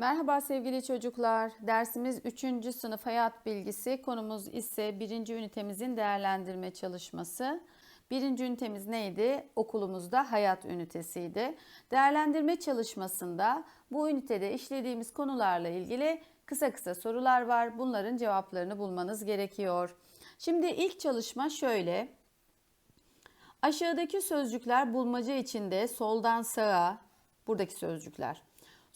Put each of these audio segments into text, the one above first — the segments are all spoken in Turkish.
Merhaba sevgili çocuklar. Dersimiz 3. sınıf hayat bilgisi. Konumuz ise 1. ünitemizin değerlendirme çalışması. Birinci ünitemiz neydi? Okulumuzda hayat ünitesiydi. Değerlendirme çalışmasında bu ünitede işlediğimiz konularla ilgili kısa kısa sorular var. Bunların cevaplarını bulmanız gerekiyor. Şimdi ilk çalışma şöyle. Aşağıdaki sözcükler bulmaca içinde soldan sağa, buradaki sözcükler.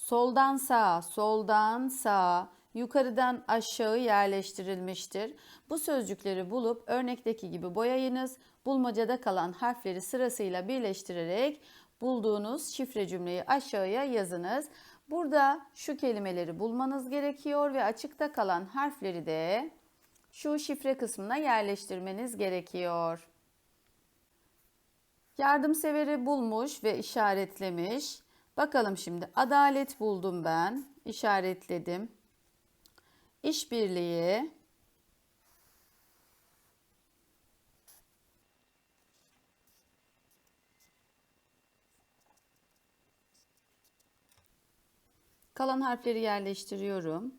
Soldan sağa, soldan sağa, yukarıdan aşağı yerleştirilmiştir. Bu sözcükleri bulup örnekteki gibi boyayınız. Bulmacada kalan harfleri sırasıyla birleştirerek bulduğunuz şifre cümleyi aşağıya yazınız. Burada şu kelimeleri bulmanız gerekiyor ve açıkta kalan harfleri de şu şifre kısmına yerleştirmeniz gerekiyor. Yardımseveri bulmuş ve işaretlemiş. Bakalım şimdi adalet buldum ben. İşaretledim. İşbirliği. Kalan harfleri yerleştiriyorum.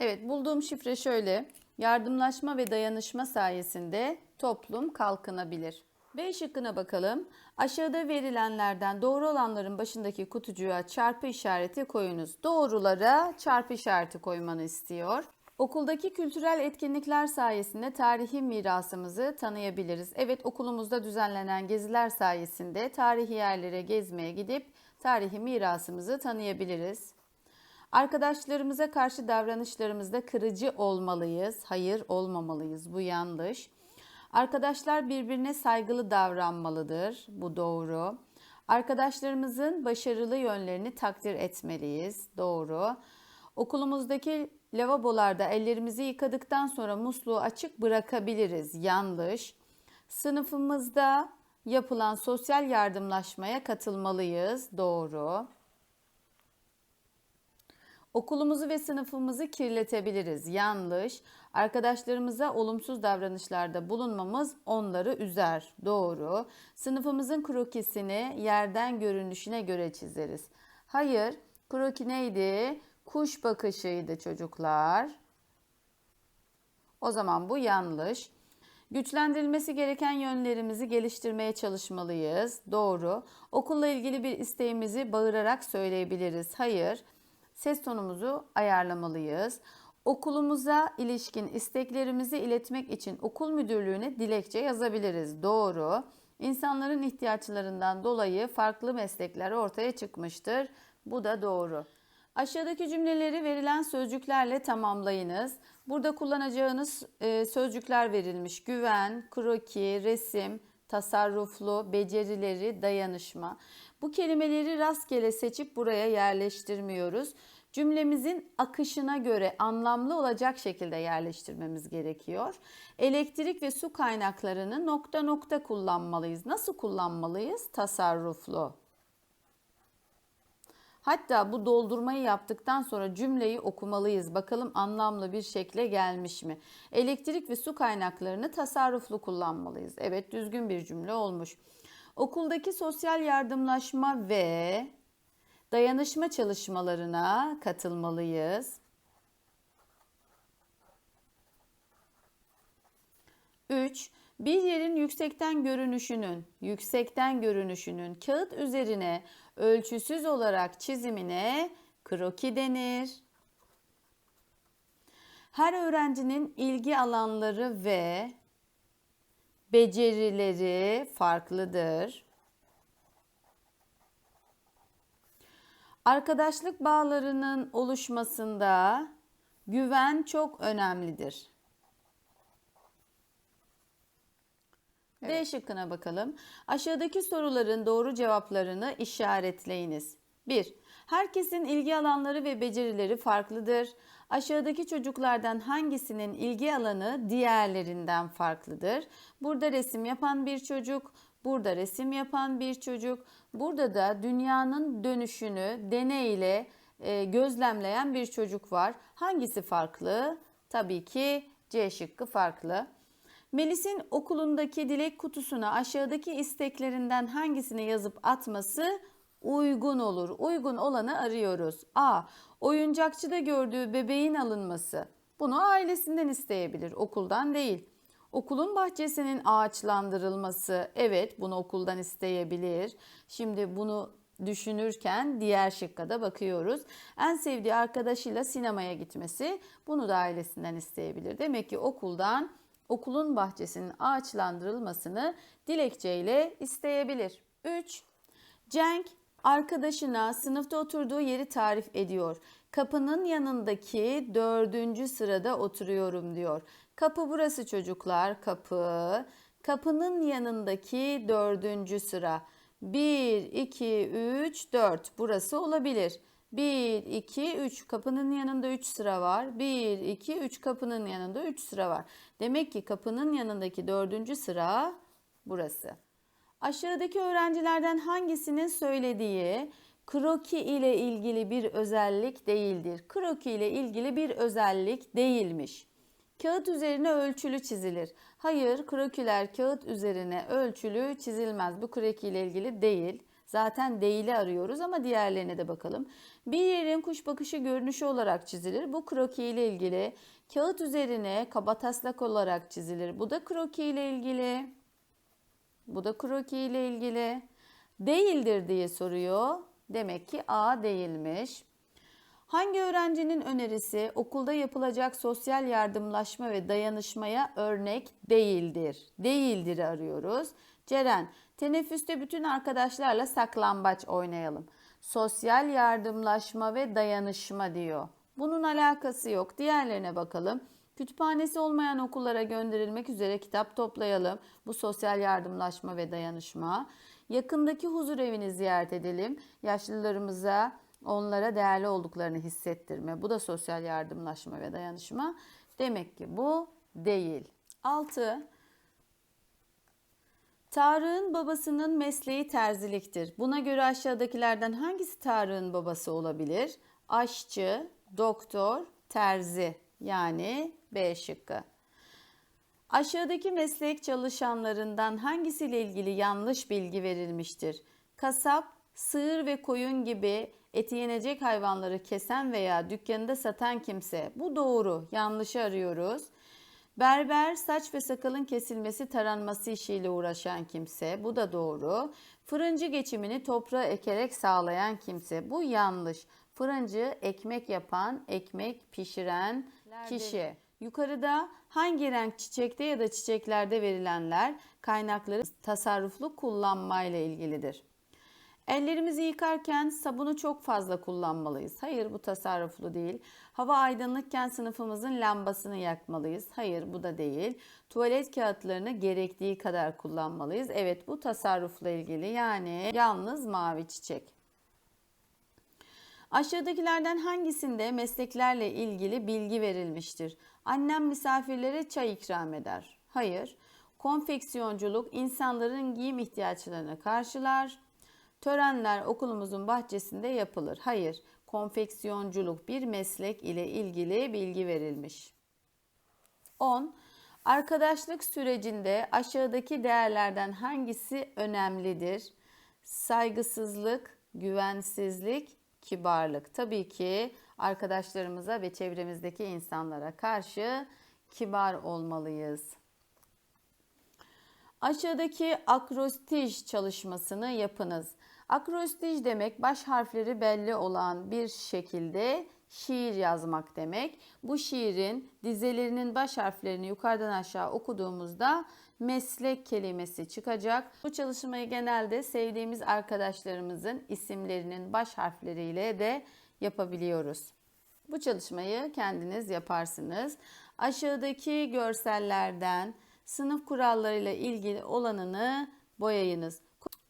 Evet, bulduğum şifre şöyle. Yardımlaşma ve dayanışma sayesinde toplum kalkınabilir. B şıkkına bakalım. Aşağıda verilenlerden doğru olanların başındaki kutucuğa çarpı işareti koyunuz. Doğrulara çarpı işareti koymanı istiyor. Okuldaki kültürel etkinlikler sayesinde tarihi mirasımızı tanıyabiliriz. Evet okulumuzda düzenlenen geziler sayesinde tarihi yerlere gezmeye gidip tarihi mirasımızı tanıyabiliriz. Arkadaşlarımıza karşı davranışlarımızda kırıcı olmalıyız. Hayır olmamalıyız. Bu yanlış. Arkadaşlar birbirine saygılı davranmalıdır. Bu doğru. Arkadaşlarımızın başarılı yönlerini takdir etmeliyiz. Doğru. Okulumuzdaki lavabolarda ellerimizi yıkadıktan sonra musluğu açık bırakabiliriz. Yanlış. Sınıfımızda yapılan sosyal yardımlaşmaya katılmalıyız. Doğru. Okulumuzu ve sınıfımızı kirletebiliriz. Yanlış. Arkadaşlarımıza olumsuz davranışlarda bulunmamız onları üzer. Doğru. Sınıfımızın krokisini yerden görünüşüne göre çizeriz. Hayır. Kroki neydi? Kuş bakışıydı çocuklar. O zaman bu yanlış. Güçlendirilmesi gereken yönlerimizi geliştirmeye çalışmalıyız. Doğru. Okulla ilgili bir isteğimizi bağırarak söyleyebiliriz. Hayır ses tonumuzu ayarlamalıyız. Okulumuza ilişkin isteklerimizi iletmek için okul müdürlüğüne dilekçe yazabiliriz. Doğru. İnsanların ihtiyaçlarından dolayı farklı meslekler ortaya çıkmıştır. Bu da doğru. Aşağıdaki cümleleri verilen sözcüklerle tamamlayınız. Burada kullanacağınız e, sözcükler verilmiş. Güven, kroki, resim, tasarruflu, becerileri, dayanışma. Bu kelimeleri rastgele seçip buraya yerleştirmiyoruz. Cümlemizin akışına göre anlamlı olacak şekilde yerleştirmemiz gerekiyor. Elektrik ve su kaynaklarını nokta nokta kullanmalıyız. Nasıl kullanmalıyız? Tasarruflu. Hatta bu doldurmayı yaptıktan sonra cümleyi okumalıyız. Bakalım anlamlı bir şekle gelmiş mi? Elektrik ve su kaynaklarını tasarruflu kullanmalıyız. Evet düzgün bir cümle olmuş. Okuldaki sosyal yardımlaşma ve dayanışma çalışmalarına katılmalıyız. 3. Bir yerin yüksekten görünüşünün, yüksekten görünüşünün kağıt üzerine ölçüsüz olarak çizimine kroki denir. Her öğrencinin ilgi alanları ve becerileri farklıdır. Arkadaşlık bağlarının oluşmasında güven çok önemlidir. D şıkkına bakalım. Aşağıdaki soruların doğru cevaplarını işaretleyiniz. 1. Herkesin ilgi alanları ve becerileri farklıdır. Aşağıdaki çocuklardan hangisinin ilgi alanı diğerlerinden farklıdır? Burada resim yapan bir çocuk, burada resim yapan bir çocuk, burada da dünyanın dönüşünü deneyle e, gözlemleyen bir çocuk var. Hangisi farklı? Tabii ki C şıkkı farklı. Melis'in okulundaki dilek kutusuna aşağıdaki isteklerinden hangisini yazıp atması uygun olur. Uygun olanı arıyoruz. A. Oyuncakçıda gördüğü bebeğin alınması. Bunu ailesinden isteyebilir, okuldan değil. Okulun bahçesinin ağaçlandırılması. Evet, bunu okuldan isteyebilir. Şimdi bunu düşünürken diğer şıkka da bakıyoruz. En sevdiği arkadaşıyla sinemaya gitmesi. Bunu da ailesinden isteyebilir. Demek ki okuldan okulun bahçesinin ağaçlandırılmasını dilekçeyle isteyebilir. 3. Cenk arkadaşına sınıfta oturduğu yeri tarif ediyor. Kapının yanındaki dördüncü sırada oturuyorum diyor. Kapı burası çocuklar kapı. Kapının yanındaki dördüncü sıra. 1, 2, 3, 4 burası olabilir. 1, 2, 3 kapının yanında 3 sıra var. 1, 2, 3 kapının yanında 3 sıra var. Demek ki kapının yanındaki dördüncü sıra burası. Aşağıdaki öğrencilerden hangisinin söylediği kroki ile ilgili bir özellik değildir? Kroki ile ilgili bir özellik değilmiş. Kağıt üzerine ölçülü çizilir. Hayır, krokiler kağıt üzerine ölçülü çizilmez. Bu kroki ile ilgili değil. Zaten değili arıyoruz ama diğerlerine de bakalım. Bir yerin kuş bakışı görünüşü olarak çizilir. Bu kroki ile ilgili. Kağıt üzerine kabataslak olarak çizilir. Bu da kroki ile ilgili. Bu da kroki ile ilgili. Değildir diye soruyor. Demek ki A değilmiş. Hangi öğrencinin önerisi okulda yapılacak sosyal yardımlaşma ve dayanışmaya örnek değildir? Değildir arıyoruz. Ceren, teneffüste bütün arkadaşlarla saklambaç oynayalım. Sosyal yardımlaşma ve dayanışma diyor. Bunun alakası yok. Diğerlerine bakalım. Kütüphanesi olmayan okullara gönderilmek üzere kitap toplayalım. Bu sosyal yardımlaşma ve dayanışma. Yakındaki huzur evini ziyaret edelim. Yaşlılarımıza onlara değerli olduklarını hissettirme. Bu da sosyal yardımlaşma ve dayanışma. Demek ki bu değil. 6. Tarık'ın babasının mesleği terziliktir. Buna göre aşağıdakilerden hangisi Tarık'ın babası olabilir? Aşçı, doktor, terzi yani B şıkkı. Aşağıdaki meslek çalışanlarından hangisiyle ilgili yanlış bilgi verilmiştir? Kasap, sığır ve koyun gibi eti yenecek hayvanları kesen veya dükkanında satan kimse. Bu doğru. Yanlışı arıyoruz. Berber saç ve sakalın kesilmesi taranması işiyle uğraşan kimse. Bu da doğru. Fırıncı geçimini toprağa ekerek sağlayan kimse. Bu yanlış. Fırıncı ekmek yapan, ekmek pişiren kişi. Yukarıda hangi renk çiçekte ya da çiçeklerde verilenler kaynakları tasarruflu kullanmayla ilgilidir. Ellerimizi yıkarken sabunu çok fazla kullanmalıyız. Hayır bu tasarruflu değil. Hava aydınlıkken sınıfımızın lambasını yakmalıyız. Hayır bu da değil. Tuvalet kağıtlarını gerektiği kadar kullanmalıyız. Evet bu tasarrufla ilgili yani yalnız mavi çiçek. Aşağıdakilerden hangisinde mesleklerle ilgili bilgi verilmiştir? Annem misafirlere çay ikram eder. Hayır. Konfeksiyonculuk insanların giyim ihtiyaçlarını karşılar. Törenler okulumuzun bahçesinde yapılır. Hayır. Konfeksiyonculuk bir meslek ile ilgili bilgi verilmiş. 10. Arkadaşlık sürecinde aşağıdaki değerlerden hangisi önemlidir? Saygısızlık, güvensizlik, kibarlık. Tabii ki arkadaşlarımıza ve çevremizdeki insanlara karşı kibar olmalıyız. Aşağıdaki akrostij çalışmasını yapınız. Akrostij demek baş harfleri belli olan bir şekilde şiir yazmak demek. Bu şiirin dizelerinin baş harflerini yukarıdan aşağı okuduğumuzda meslek kelimesi çıkacak. Bu çalışmayı genelde sevdiğimiz arkadaşlarımızın isimlerinin baş harfleriyle de yapabiliyoruz. Bu çalışmayı kendiniz yaparsınız. Aşağıdaki görsellerden sınıf kurallarıyla ilgili olanını boyayınız.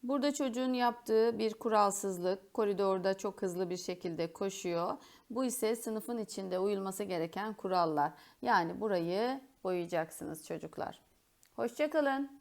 Burada çocuğun yaptığı bir kuralsızlık, koridorda çok hızlı bir şekilde koşuyor. Bu ise sınıfın içinde uyulması gereken kurallar. Yani burayı boyayacaksınız çocuklar. Hoşçakalın.